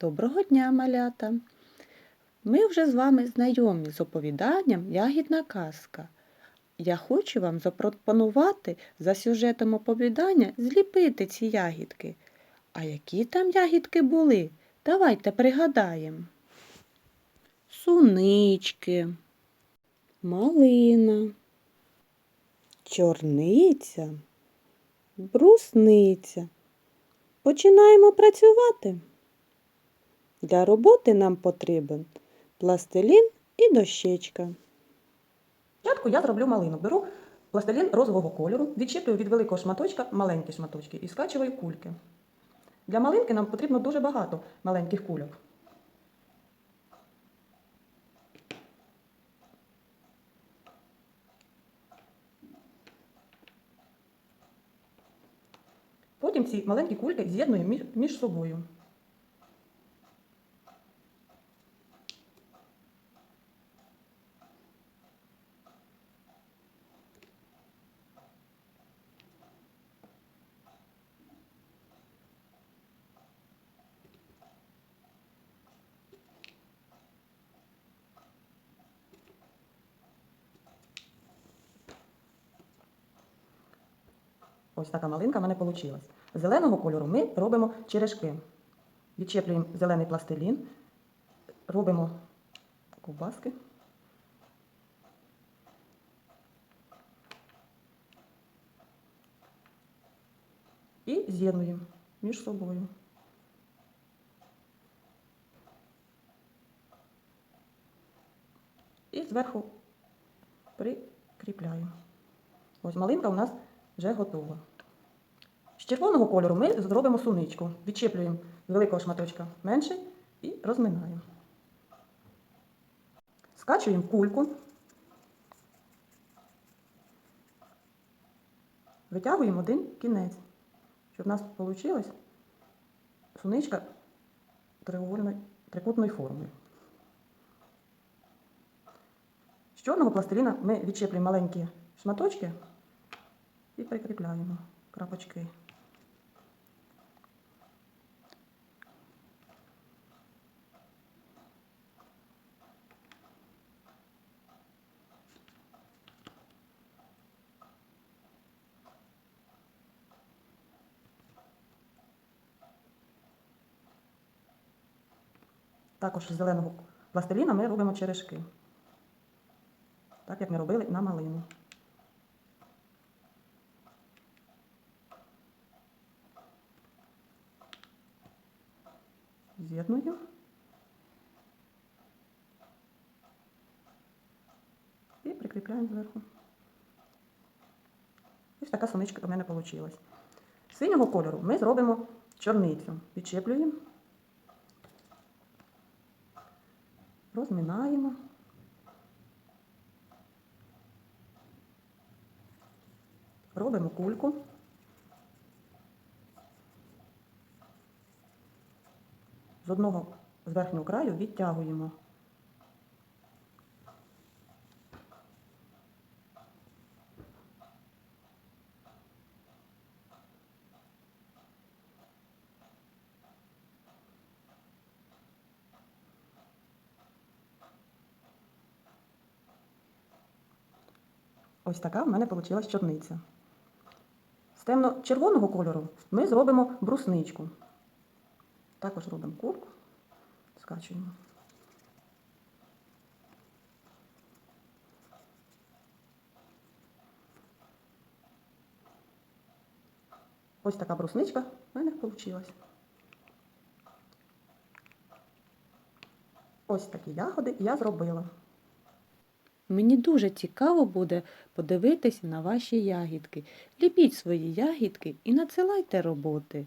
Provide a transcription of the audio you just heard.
Доброго дня, малята! Ми вже з вами знайомі з оповіданням Ягідна казка. Я хочу вам запропонувати за сюжетом оповідання зліпити ці ягідки. А які там ягідки були? Давайте пригадаємо. Сунички, малина, чорниця, брусниця. Починаємо працювати. Для роботи нам потрібен пластилін і дощечка. Спочатку я зроблю малину. Беру пластилін розового кольору, відчіплюю від великого шматочка маленькі шматочки і скачую кульки. Для малинки нам потрібно дуже багато маленьких кульок. Потім ці маленькі кульки з'єдную між, між собою. Ось така малинка в мене вийшла. Зеленого кольору ми робимо черешки. Відчеплюємо зелений пластилін, робимо ковбаски. І з'єднуємо між собою. І зверху прикріпляємо. Ось малинка у нас вже готова. З червоного кольору ми зробимо суничку. Відчеплюємо з великого шматочка менший і розминаємо. Скачуємо кульку. Витягуємо один кінець, щоб у нас вийшла суничка трикутної форми. З чорного пластиліна ми відчеплюємо маленькі шматочки і прикріпляємо крапочки. Також з зеленого пластиліна ми робимо черешки, так як ми робили на малину. З'єднуємо. І прикріпляємо зверху. Ось така соничка у мене вийшла. Синього кольору ми зробимо чорницю. Відчеплюємо, розминаємо. Робимо кульку. З одного з верхнього краю відтягуємо. Ось така в мене вийшла чорниця. З темно-червоного кольору ми зробимо брусничку. Також робимо курку, скачуємо. Ось така брусничка в мене вийшла. Ось такі ягоди я зробила. Мені дуже цікаво буде подивитися на ваші ягідки. Ліпіть свої ягідки і надсилайте роботи.